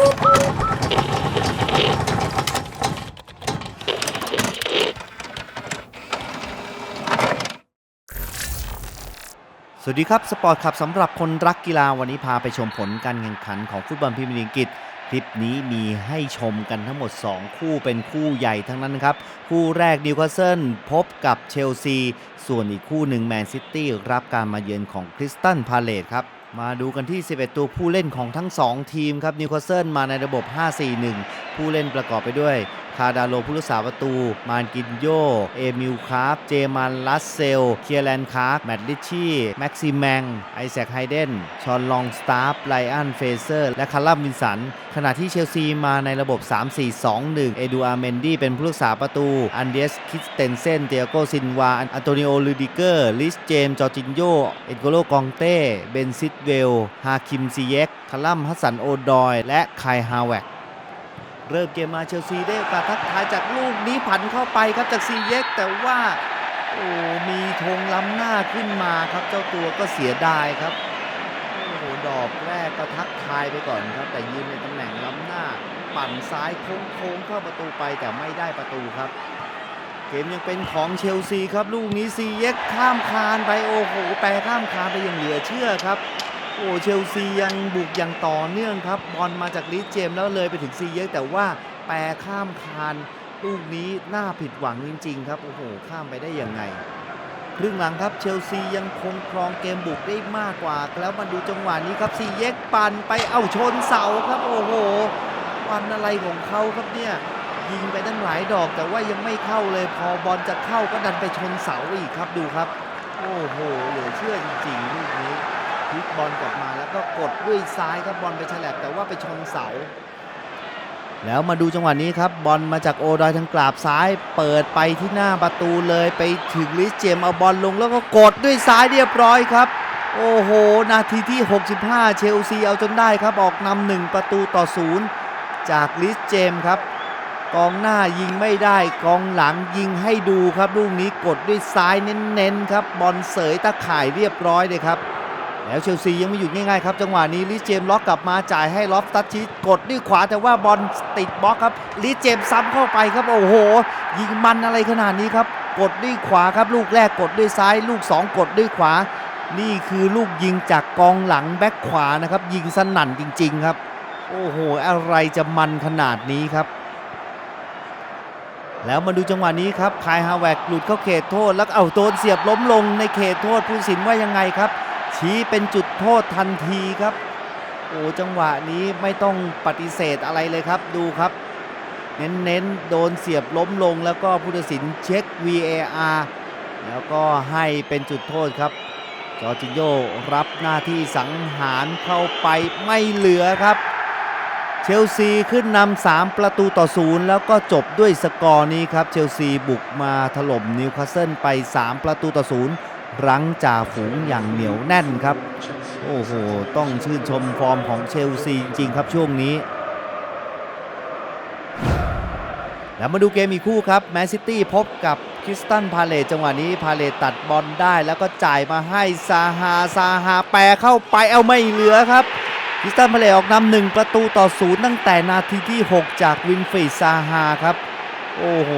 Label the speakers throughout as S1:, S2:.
S1: สวัสดีครับ สปอร์ตขับสำหรับคนรักกีฬาวันนี้พาไปชมผลการแข่งขันของฟุตบอลพรีเมียร์ลีกคลิปนี้มีให้ชมกันทั้งหมด 2 คู่เป็นคู่ใหญ่ทั้งนั้นครับ คู่แรกนิวคาสเซิลพบกับเชลซี ส่วนอีกคู่หนึ่งแมนซิตี้รับการมาเยือนของคริสตันพาเลตครับ มาดูกันที่ 11 ตัวผู้เล่นของทั้ง 2 ทีมครับนิวคาสเซิลมาในระบบ 5-4-1 ผู้เล่นประกอบไปด้วยคาดาโลผู้รักษาประตู มานกินโย เอมิลคาร์ฟเจมันลัสเซล เคียแลนคาร์กแมดลิชี่ แม็กซิมแมง ไอแซคไฮเดน ชอนลองสตาร์ฟไลอันเฟเซอร์ และคาร์ลัมวินสัน ขณะที่เชลซีมาในระบบ 3-4-2-1 เอดูอาร์เมนดี้เป็นผู้รักษาประตู อันเดสคิสเตนเซน เตียโกซินวา อันโตนิโอลูดิเกอร์ ลิสเจม จอร์จินโย เอ็ดโกโลกองเต้ เบนซิดเวล ฮาคิมซีเยกคาร์ลัมฮัสสันโอดอย และไคฮาแวก เริ่มเกมมาเชลซีได้โอกาสทักทายจากลูกนี้ผันเข้าไปครับจากซีเย็กแต่ว่าโอ้มีธงล้ำหน้าขึ้นมาครับเจ้าตัวก็เสียดายครับโอ้โหดอกแรกก็ทักทายไปก่อนครับ แต่ยืนในตำแหน่งล้ำหน้า ปั่นซ้ายโค้งๆเข้าประตูไปแต่ไม่ได้ประตูครับ เกมยังเป็นของเชลซีครับ ลูกนี้ซีเย็กข้ามคานไปโอ้โหแปรข้ามคานไปย่างเหลือเชื่อครับ อ้เชลซียังบุกอย่างต่อเนื่องครับ บอลมาจากลิเจมส์แล้วเลยไปถึงซีเยกแต่ว่าแปรข้ามคานลูกนี้น่าผิดหวังจริง ๆ ครับ โอ้โห ข้ามไปได้ยังไงครึ่งหลังครับเชลซียังคงครองเกมบุกได้มากกว่า แล้วมาดูจังหวะนี้ครับซีเยกปั่นไปเอ้าชนเสาครับ โอ้โหวันอะไรของเขาครับเนี่ยยิงไปตั้งหลายดอกแต่ว่ายังไม่เข้าเลยพอบอลจะเข้าก็ดันไปชนเสาอีกครับดูครับ โอ้โหเหลือเชื่อจริงๆลูกนี้ พลิกบอลกลับมาแล้วก็กดด้วยซ้ายครับบอลไปฉลับแต่ว่าไปชนเสา แล้วมาดูจังหวะนี้ครับบอลมาจากโอดอยทางกราบซ้าย เปิดไปที่หน้าประตูเลยไปถึงลิสเจมเอาบอลลงแล้วก็กดด้วยซ้ายเรียบร้อยครับ โอ้โห นาทีที่ 65 เชลซีเอาจนได้ครับออกนำหนึ่งประตูต่อศูนย์จากลิสเจมครับกองหน้ายิงไม่ได้กองหลังยิงให้ดูครับลูกนี้กดด้วยซ้ายเน้นๆครับบอลเสยตะข่ายเรียบร้อยเลยครับ แล้วเชลซียังไม่หยุดง่ายๆครับจังหวะนี้ลิเจมล็อกกลับมาจ่ายให้ล็อฟตัดชีกดด้วยขวาแต่ว่าบอลติดบล็อกครับลิเจมซ้ำเข้าไปครับโอ้โห ยิงมันอะไรขนาดนี้ครับ กดด้วยขวาครับลูกแรกกดด้วยซ้าย ลูก 2 กดด้วยขวา นี่คือลูกยิงจากกองหลังแบ็คขวานะครับยิงสนั่นจริง ๆครับ โอ้โหอะไรจะมันขนาดนี้ครับแล้วมาดูจังหวะนี้ครับคายฮาวแวกหลุดเข้าเขตโทษ แล้วเอาโดนเสียบล้มลงในเขตโทษผู้ตัดสินว่ายังไงครับ ชี้เป็นจุดโทษทันทีครับ โอ้จังหวะนี้ไม่ต้องปฏิเสธอะไรเลยครับดูครับเน้นๆโดนเสียบล้มลงแล้วก็ผู้ตัดสินเช็ค VAR แล้วก็ให้เป็นจุดโทษครับจอร์จินโยรับหน้าที่สังหารเข้าไปไม่เหลือครับ เชลซีขึ้นนำ3ประตูต่อศูนย์แล้วก็จบด้วยสกอร์นี้ครับ เชลซีบุกมาถล่มนิวคาสเซิลไป 3 ประตูต่อศูนย์ รั้งจ่าฝูงอย่างเหนียวแน่นครับ โอ้โห ต้องชื่นชมฟอร์มของเชลซีจริงครับช่วงนี้ แล้วมาดูเกมอีกคู่ครับแมนซิตี้พบกับคริสตันพาเลตจังหวะนี้พาเลตตัดบอลได้แล้วก็จ่ายมาให้ซาฮาซาฮาแปรเข้าไปเอาไม่เหลือครับคริสตันพาเลตออกนำหนึ่งประตูต่อศูนย์ตั้งแต่นาทีที่ 6 จากวินฟรีซาฮาครับ โอ้โห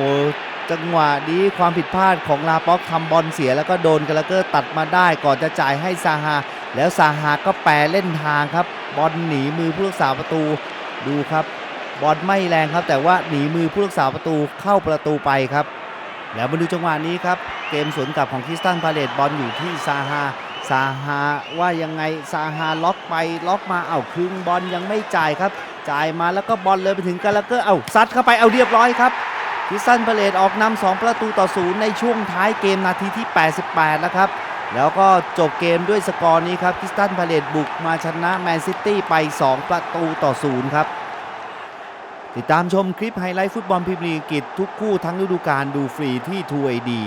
S1: จังหวะนี้ความผิดพลาดของลาป็อกทำบอลเสียแล้วก็โดนกาลาเกอร์ตัดมาได้ก่อนจะจ่ายให้ซาฮา แล้วซาฮาก็แปรเล่นทางครับ บอลหนีมือผู้รักษาประตูดูครับ บอลไม่แรงครับ แต่ว่าหนีมือผู้รักษาประตูเข้าประตูไปครับ แล้วมาดูจังหวะนี้ครับ เกมสวนกลับของคริสตันพาเลตบอลอยู่ที่ซาฮาซาฮาว่ายังไงซาฮาล็อกไปล็อกมาเอ้าคืนบอลยังไม่จ่ายครับ จ่ายมาแล้วก็บอลเลยไปถึงกาลาเกอร์เอ้าซัดเข้าไปเอาเรียบร้อยครับ คิสตันพาเลตออกนำ2ประตูต่อศูนย์ในช่วงท้ายเกมนาทีที่ 88แล้วครับ แล้วก็จบเกมด้วยสกอร์นี้ครับคิสตันพาเลตบุกมาชนะแมนซิตี้ไป 2 ประตูต่อศูนย์ครับ ติดตามชมคลิปไฮไลท์ฟุตบอลพรีเมียร์ลีกทุกคู่ทั้งฤดูกาลดูฟรีที่ทวีดี